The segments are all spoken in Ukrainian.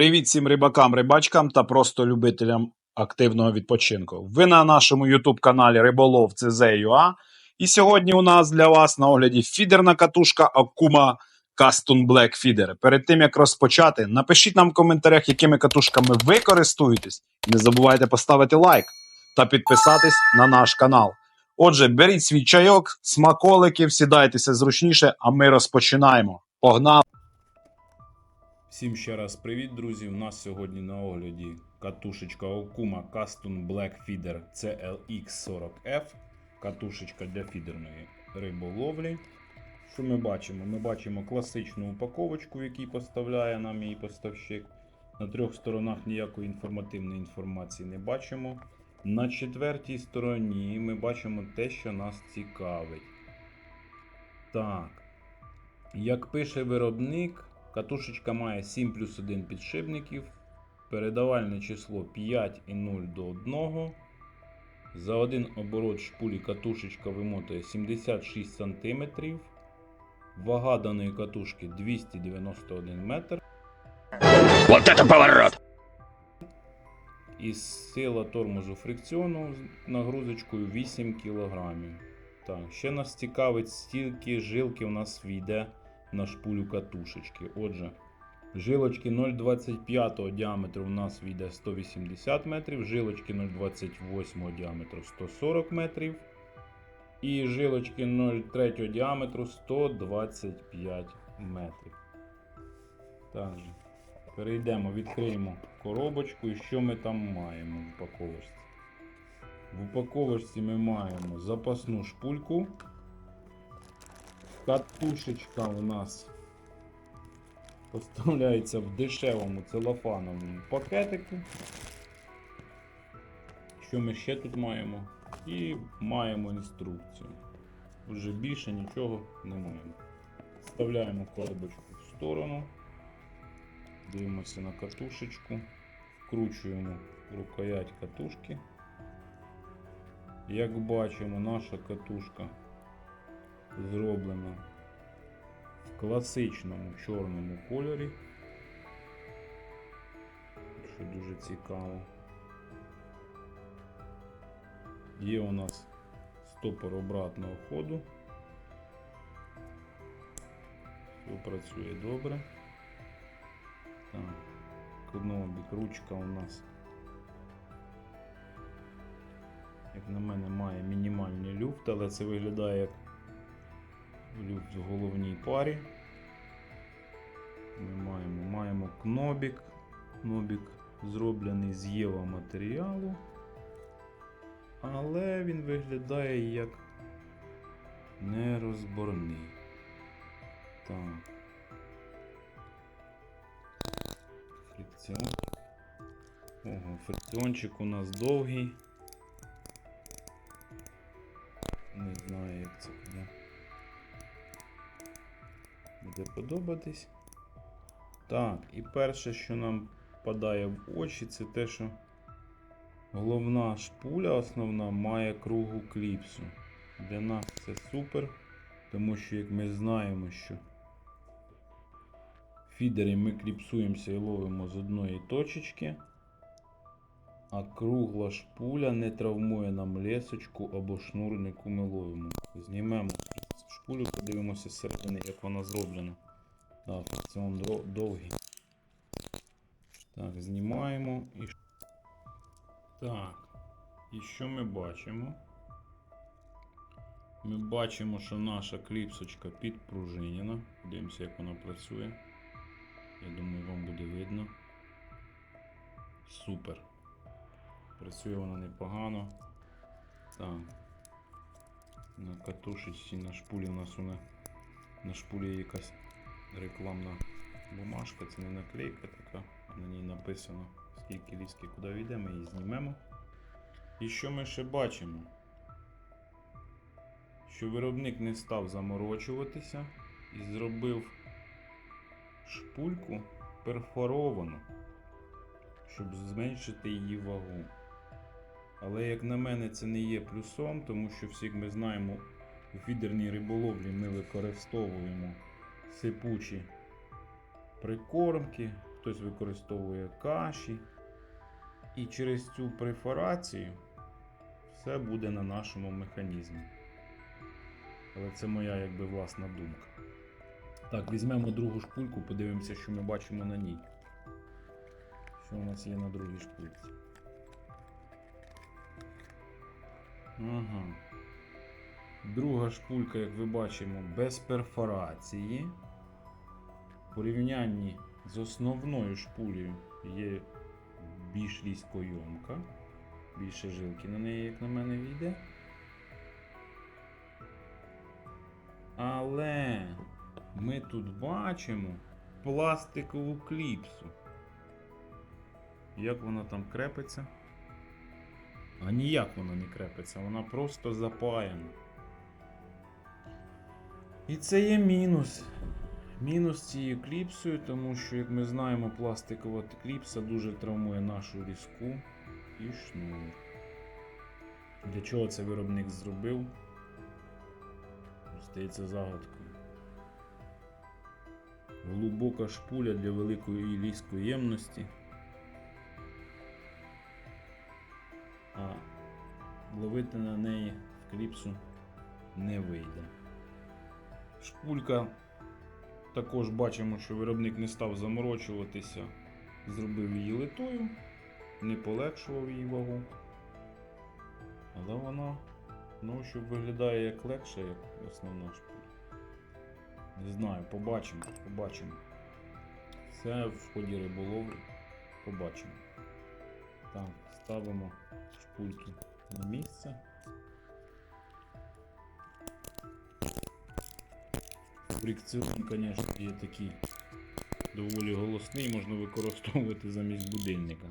Привіт всім рибакам, рибачкам та просто любителям активного відпочинку. Ви на нашому YouTube каналі Риболов CZ.ua і сьогодні у нас для вас на огляді фідерна катушка Akuma Custom Black Feeder. Перед тим як розпочати, напишіть нам в коментарях, якими катушками ви користуєтесь. Не забувайте поставити лайк та підписатись на наш канал. Отже, беріть свій чайок, смаколиків, сідайтеся зручніше, а ми розпочинаємо. Погнали! Всім ще раз привіт, друзі. У нас сьогодні на огляді катушечка Okuma Custom Black Feeder CLX40F. Катушечка для фідерної риболовлі. Що ми бачимо? Ми бачимо класичну упаковочку, якій поставляє нам її поставщик. На трьох сторонах ніякої інформативної інформації не бачимо. На четвертій стороні ми бачимо те, що нас цікавить. Так. Як пише виробник, катушечка має 7 плюс 1 підшипників, передавальне число 5,0 до 1. За один оборот шпулі катушечка вимотує 76 см. Вага даної катушки 291 метр. Вот это поворот! І сила тормозу фрикціону з нагрузочкою 8 кг. Так, ще нас цікавить, стільки жилки у нас війде на шпулю катушечки. Отже, жилочки 0,25 діаметру у нас війде 180 метрів, жилочки 0,28 діаметру 140 метрів. І жилочки 0,3 діаметру 125 метрів. Так. Перейдемо, відкриємо коробочку і що ми там маємо в упаковочці. В упаковочці ми маємо запасну шпульку. Катушечка у нас поставляється в дешевому целофановому пакетику. Що ми ще тут маємо? І маємо інструкцію. Вже більше нічого не маємо. Вставляємо коробочку в сторону. Дивимося на катушечку, вкручуємо рукоять катушки. Як бачимо, наша катушка зроблена в класичному чорному кольорі, що дуже цікаво. Є у нас стопор обратного ходу. Все працює добре. Так, кнобік, ручка у нас, як на мене, має мінімальний люфт, але це виглядає як в головній парі. Ми маємо, маємо кнобік. Кнобік зроблений з єва матеріалу, але він виглядає як нерозборний. Так. Фрикціон. Ого, фрикціончик у нас довгий. Не знаю, як це буде. Буде подобатись. Так, і перше, що нам падає в очі, це те, що головна шпуля основна має кругу кліпсу. Для нас це супер, тому що, як ми знаємо, що фідері ми кліпсуємося і ловимо з одної точечки, а кругла шпуля не травмує нам лесочку або шнур, яку ми ловимо. Знімемо шпулю, подивимося зсередини, як вона зроблена. Так, фрикціон дро- довгий. Так, знімаємо і. Так. І що ми бачимо? Ми бачимо, що наша кліпсочка підпружинена. Дивимося, як вона працює. Я думаю, вам буде видно. Супер. Працює вона непогано. Так. На катушечці, на шпулі у нас вона на шпулі якась рекламна бумажка, це не наклейка така, на ній написано скільки ліски куди війде, ми її знімемо. І що ми ще бачимо? Що виробник не став заморочуватися і зробив шпульку перфоровану, щоб зменшити її вагу. Але, як на мене, це не є плюсом, тому що всі ми знаємо, у фідерній риболовлі ми використовуємо сипучі прикормки, хтось використовує каші. І через цю префорацію все буде на нашому механізмі. Але це моя якби власна думка. Так, візьмемо другу шпульку, подивимося, що ми бачимо на ній. Що у нас є на другій шпульці. Ага. Друга шпулька, як ви бачимо, без перфорації. В порівнянні з основною шпулею є більш різкойомка. Більше жилки на неї, як на мене, війде. Але ми тут бачимо пластикову кліпсу. Як вона там крепиться? А ніяк вона не крепиться, вона просто запаяна. І це є мінус. Мінус цією кліпсою, тому що, як ми знаємо, пластикова кліпса дуже травмує нашу різку і шнур. Для чого це виробник зробив? Стається загадкою. Глибока шпуля для великої ліської ємності. Ловити на неї в кліпсу не вийде. Шпулька також бачимо, що виробник не став заморочуватися, зробив її литою, не полегшував її вагу. Але вона ну, що виглядає як легше, як основна шпуля. Не знаю, побачимо, побачимо. Все в ході риболовлі. Побачимо. Так, ставимо шпульки на місце. Фрикціон, звісно, є такий доволі голосний, можна використовувати замість будильника.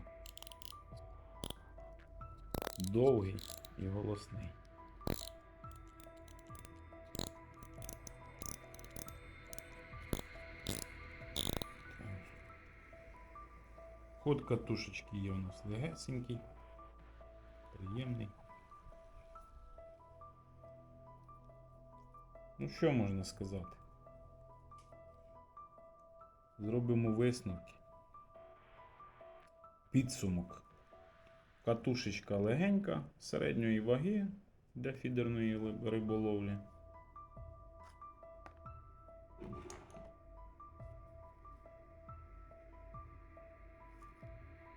Довгий і голосний. Ход катушечки є у нас легесенький, приємний. Ну, що можна сказати? Зробимо висновки. Підсумок. Катушечка легенька, середньої ваги для фідерної риболовлі.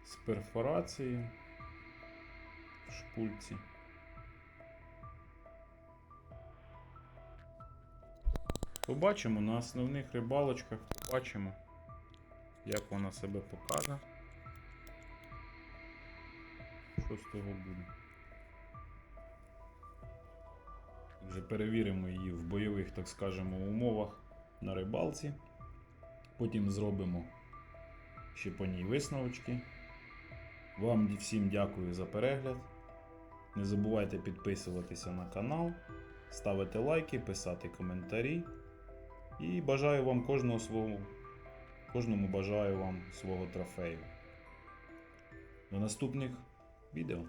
З перфорацією шпульці. Побачимо на основних рибалочках, побачимо, як вона себе покаже. Що з того буде. Вже перевіримо її в бойових, так скажемо, умовах на рибалці. Потім зробимо ще по ній висновочки. Вам всім дякую за перегляд. Не забувайте підписуватися на канал, ставити лайки, писати коментарі. І бажаю вам кожного свого, кожному бажаю вам свого трофею. До наступних відео.